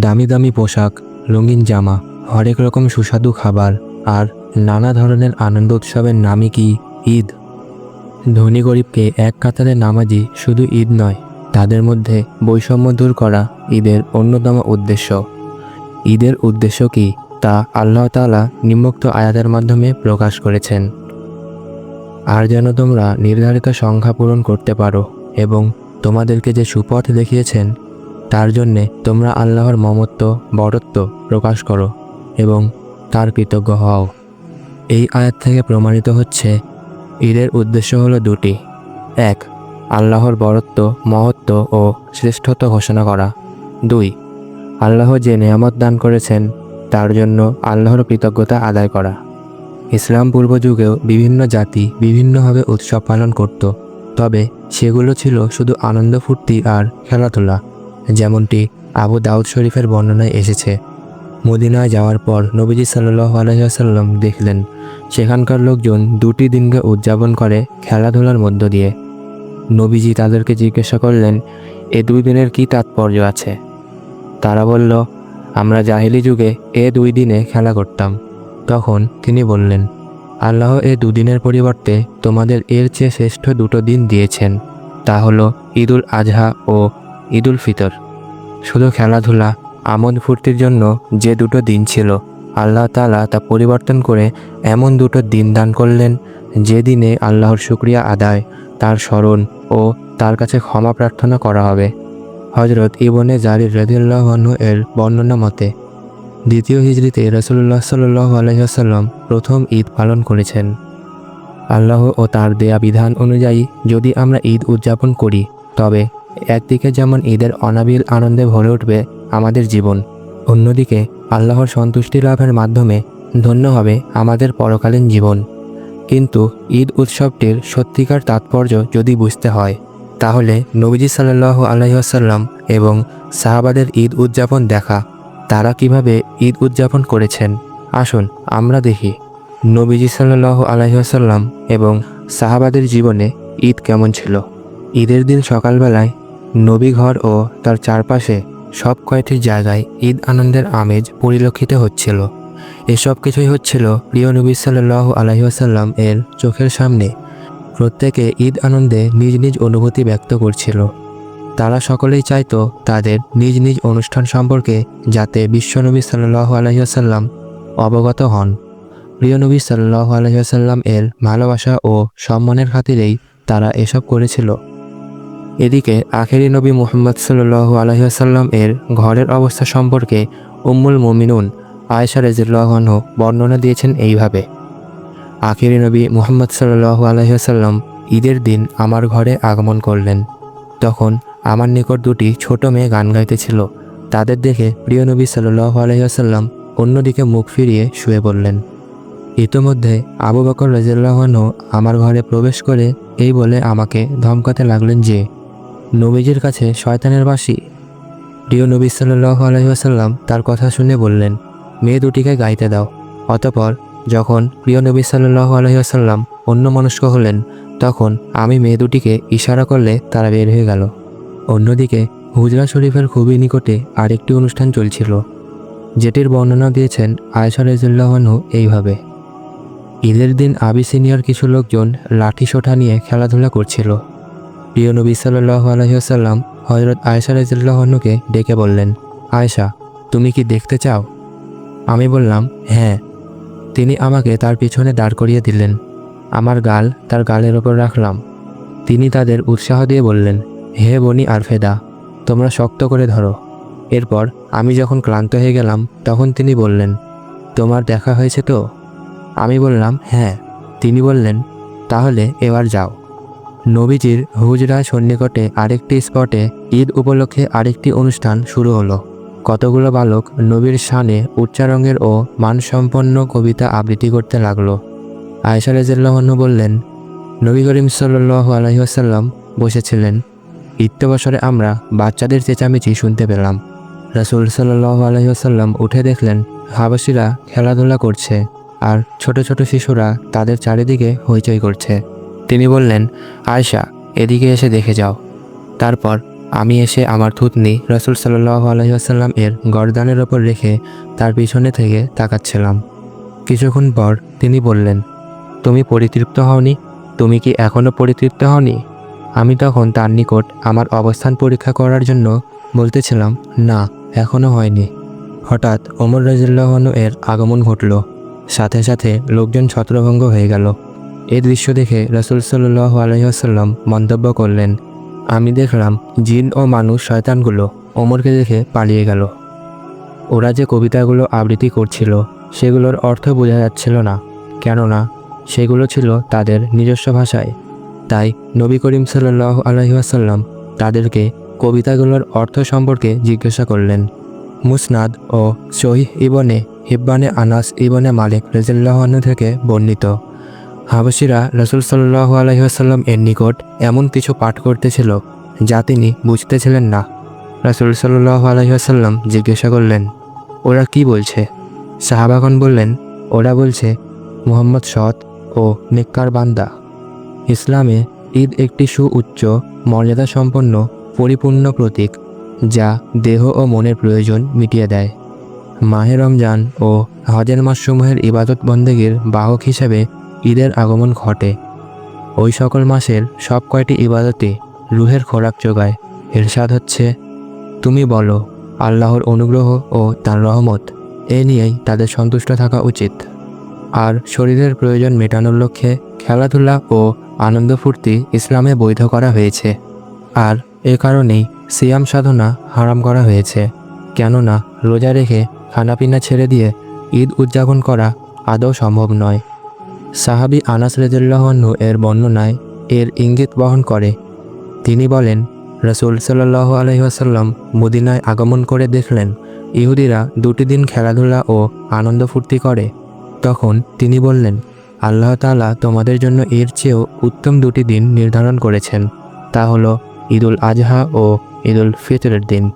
দামি দামি পোশাক, রঙিন জামা, হরেক রকম সুস্বাদু খাবার আর নানা ধরনের আনন্দ উৎসবের নামই কি ঈদ। ধনী গরিবকে এক কাতারে নামাজি শুধু ঈদ নয়, তাদের মধ্যে বৈষম্য দূর করা ঈদের অন্যতম উদ্দেশ্য। ঈদের উদ্দেশ্য কি তা আল্লাহ তাআলা নিম্নোক্ত আয়াতের মাধ্যমে প্রকাশ করেছেন। আর যেন তোমরা নির্ধারিত সংখ্যা পূরণ করতে পারো এবং তোমাদেরকে যে সুপথ দেখিয়েছেন তার জন্যে তোমরা আল্লাহর মমত্ব, বরত্ব প্রকাশ করো এবং তার কৃতজ্ঞ হও। এই আয়াত থেকে প্রমাণিত হচ্ছে, ঈদের উদ্দেশ্য হলো দুটি। এক, আল্লাহর বরত্ব, মহত্ব ও শ্রেষ্ঠত্ব ঘোষণা করা। দুই, আল্লাহ যে নেয়ামত দান করেছেন, তার জন্য আল্লাহর কৃতজ্ঞতা আদায় করা। ইসলাম পূর্ব যুগেও বিভিন্ন জাতি বিভিন্নভাবে উৎসব পালন করত, তবে সেগুলো ছিল শুধু আনন্দ, ফুর্তি আর খেলাধুলা। যেমনটি আবু দাউদ শরীফের বর্ণনায় এসেছে। মদিনায় যাওয়ার পর নবীজি সাল্লাহ আলহিহাসাল্লাম দেখলেন, সেখানকার লোকজন দুটি দিনকে উদযাপন করে খেলাধুলার মধ্য দিয়ে। নবীজি তাদেরকে জিজ্ঞাসা করলেন, এ দুই দিনের কি তাৎপর্য আছে? তারা বলল, আমরা জাহিলি যুগে এ দুই দিনে খেলা করতাম। তখন তিনি বললেন, আল্লাহ এ দুদিনের পরিবর্তে তোমাদের এর চেয়ে শ্রেষ্ঠ দুটো দিন দিয়েছেন। তা হলো ঈদুল আজহা ও ঈদুল ফিতর। শুধু খেলাধুলা, আমোদ ফুর্তির জন্য যে দুটো দিন ছিল, আল্লাহ তাআলা তা পরিবর্তন করে এমন দুটো দিন দান করলেন, যে দিনে আল্লাহর শুক্রিয়া আদায়, তার স্মরণ ও তার কাছে ক্ষমা প্রার্থনা করা হবে। হজরত ইবনে জারির রদিল্লাহ এর বর্ণনা মতে, দ্বিতীয় হিজড়িতে রসুল্লাহ সাল্লাহ প্রথম ঈদ পালন করেছেন। আল্লাহ ও তার দেয়া বিধান অনুযায়ী যদি আমরা ঈদ উদযাপন করি, তবে একদিকে যেমন ঈদের অনাবিল আনন্দে ভরে উঠবে আমাদের জীবন, অন্যদিকে আল্লাহর সন্তুষ্টি লাভের মাধ্যমে ধন্য হবে আমাদের পরকালীন জীবন। কিন্তু ঈদ উৎসবটির সত্যিকার তাৎপর্য যদি বুঝতে হয়, তাহলে নবীজি সাল্লাহ আলহিহাসাল্লাম এবং সাহাবাদের ঈদ উদযাপন দেখা, তারা কীভাবে ঈদ উদযাপন করেছেন? আসুন আমরা দেখি। নবীজি সাল্লাহ আলহিহাসাল্লাম এবং সাহাবাদের জীবনে ঈদ কেমন ছিল? ঈদের দিন সকালবেলায় নবী ঘর ও তার চারপাশে সব কয়টি জায়গায় ঈদ আনন্দের আমেজ পরিলক্ষিত হচ্ছিল। এসব কিছুই হচ্ছিল প্রিয় নবী সাল্লাহ আলহিহাসাল্লাম এর চোখের সামনে। প্রত্যেকে ঈদ আনন্দে নিজ নিজ অনুভূতি ব্যক্ত করছিল। তারা সকলেই চাইতো তাদের নিজ নিজ অনুষ্ঠান সম্পর্কে যাতে বিশ্বনবী সাল্লাহ আলহিহাসাল্লাম অবগত হন। প্রিয় নবী সাল্লাহ আলহিহাসাল্লাম এর ভালোবাসা ও সম্মানের খাতিরেই তারা এসব করেছিল। এদিকে আখেরি নবী মুহাম্মদ সাল্লাহ আলহিহাসাল্লাম এর ঘরের অবস্থা সম্পর্কে উম্মুল মুমিনুন আয়েশা রেজিল্লাহন বর্ণনা দিয়েছেন এইভাবে। আখেরি নবী মুহাম্মদ সাল্লাহ আলহিহাসাল্লাম ঈদের দিন আমার ঘরে আগমন করলেন। তখন আমার নিকট দুটি ছোট মেয়ে গান গাইতেছিল। তাদের দেখে প্রিয় নবী সাল্লাহ আলহিহাসাল্লাম অন্যদিকে মুখ ফিরিয়ে শুয়ে পড়লেন। ইতোমধ্যে আবু বকর রাজিয়াল্লাহন আমার ঘরে প্রবেশ করে এই বলে আমাকে ধমকাতে লাগলেন যে নবীজির কাছে শয়তানের বাসি প্রিয় নবী সাল্লাহ আলহিহাসাল্লাম তার কথা শুনে বললেন, মেয়ে দুটিকে গাইতে দাও। অতপর যখন প্রিয় নবী সাল্লাহ আলহিহাসাল্লাম অন্য মনস্ক হলেন, তখন আমি মেয়ে দুটিকে ইশারা করলে তারা বের হয়ে গেল। অন্যদিকে হুজরা শরীফের খুবই নিকটে আরেকটি অনুষ্ঠান চলছিল, যেটির বর্ণনা দিয়েছেন আয়সা রেজুল্লাহনু এইভাবে, ঈদের দিন আবিসিনিয়ার কিছু লোকজন লাঠি সোঠা নিয়ে খেলাধুলা করছিল। প্রিয় নবী সাল্লাহ আলহিহাসাল্লাম হজরত আয়সা রেজুল্লাহনুকে ডেকে বললেন আয়সা তুমি কি দেখতে চাও? আমি বললাম হ্যাঁ। তিনি আমাকে তার পিছনে দাঁড় করিয়ে দিলেন। আমার গাল তার গালের ওপর রাখলাম। তিনি তাদের উৎসাহ দিয়ে বললেন, হে বনি আরফেদা, তোমরা শক্ত করে ধরো। এরপর আমি যখন ক্লান্ত হয়ে গেলাম, তখন তিনি বললেন, তোমার দেখা হয়েছে তো? আমি বললাম হ্যাঁ। তিনি বললেন, তাহলে এবার যাও। নবীজির হুজরা সন্নিকটে আরেকটি স্পটে ঈদ উপলক্ষে আরেকটি অনুষ্ঠান শুরু হলো। কতগুলো বালক নবীর শানে উচ্চারঙ্গের ও মানসম্পন্ন কবিতা আবৃত্তি করতে লাগল। আয়সা রেজাল্লাহনু বললেন, নবী করিম সাল্লাহ আলহিহাসাল্লাম বসেছিলেন। ইত্যবসরে আমরা বাচ্চাদের চেঁচামেচি শুনতে পেলাম। রাসুল সাল্লাহ আলহিহাসাল্লাম উঠে দেখলেন হাবাসিরা খেলাধুলা করছে আর ছোট ছোট শিশুরা তাদের চারিদিকে হইচই করছে। তিনি বললেন, আয়শা, এদিকে এসে দেখে যাও। তারপর, আমি এসে আমার থুতনি রসুল সাল্লাহ আলহিহাসাল্লাম এর গরদানের ওপর রেখে তার পিছনে থেকে তাকাচ্ছিলাম। কিছুক্ষণ পর তিনি বললেন, তুমি পরিতৃপ্ত হওনি? তুমি কি এখনও পরিতৃপ্ত হওনি? আমি তখন তার নিকট আমার অবস্থান পরীক্ষা করার জন্য বলতেছিলাম, না এখনও হয়নি। হঠাৎ ওমর রাজিল্লাহনু এর আগমন ঘটল। সাথে সাথে লোকজন ছত্রভঙ্গ হয়ে গেল। এই দৃশ্য দেখে রসুল সাল্লাহ আলহিহাসাল্লাম মন্তব্য করলেন, আমি দেখলাম জিন ও মানুষ শয়তানগুলো ওমরকে দেখে পালিয়ে গেল। ওরা যে কবিতাগুলো আবৃত্তি করছিল, সেগুলোর অর্থ বোঝা যাচ্ছিল না। কেননা, সেগুলো ছিল তাদের নিজস্ব ভাষায়। তাই নবী করিম সাল্লাহ আলহিহাসাল্লাম তাদেরকে কবিতাগুলোর অর্থ সম্পর্কে জিজ্ঞাসা করলেন। মুসনাদ ও শহীদ ইবনে হিব্বানে আনাস ইবনে মালিক রেজিল্লাহন থেকে বর্ণিত। হাবসিরা রসুল সাল্লাহ আলহিহাসাল্লাম এর নিকট এমন কিছু পাঠ করতেছিল যা তিনি বুঝতেছিলেন না। রসুল সাল্লাহ আলহিহাসাল্লাম জিজ্ঞাসা করলেন, ওরা কি বলছে? সাহাবাগন বললেন, ওরা বলছে, মুহাম্মদ সৎ ও নেককার বান্দা। ইসলামে ঈদ একটি সুউচ্চ মর্যাদা সম্পন্ন পরিপূর্ণ প্রতীক, যা দেহ ও মনের প্রয়োজন মিটিয়ে দেয়। মাহে রমজান ও হজের মাসসমূহের ইবাদত বন্দেগীর বাহক হিসেবে ঈদের আগমন ঘটে। ওই সকল মাসের সব কয়টি ইবাদতে রুহের খোরাক যোগায়। এরশাদ হচ্ছে, তুমি বলো, আল্লাহর অনুগ্রহ ও তার রহমত এ নিয়েই তাদের সন্তুষ্ট থাকা উচিত। আর শরীরের প্রয়োজন মেটানোর লক্ষ্যে খেলাধুলা ও আনন্দ ফুর্তি ইসলামে বৈধ করা হয়েছে। আর এ কারণেই সিয়াম সাধনা হারাম করা হয়েছে। কেননা রোজা রেখে খানাপিনা ছেড়ে দিয়ে ঈদ উদযাপন করা আদৌ সম্ভব নয়। সাহাবি আনাস রেজুল্লাহনু এর বর্ণনায় এর ইঙ্গিত বহন করে। তিনি বলেন, রসুল সাল্লাহ আলহিহাসাল্লাম মদিনায় আগমন করে দেখলেন, ইহুদিরা দুটি দিন খেলাধুলা ও আনন্দ ফুর্তি করে। তখন তিনি বললেন, আল্লাহ তাআলা তোমাদের জন্য এর চেয়েও উত্তম দুটি দিন নির্ধারণ করেছেন। তা হলো ঈদুল আজহা ও ঈদুল ফিতরের দিন।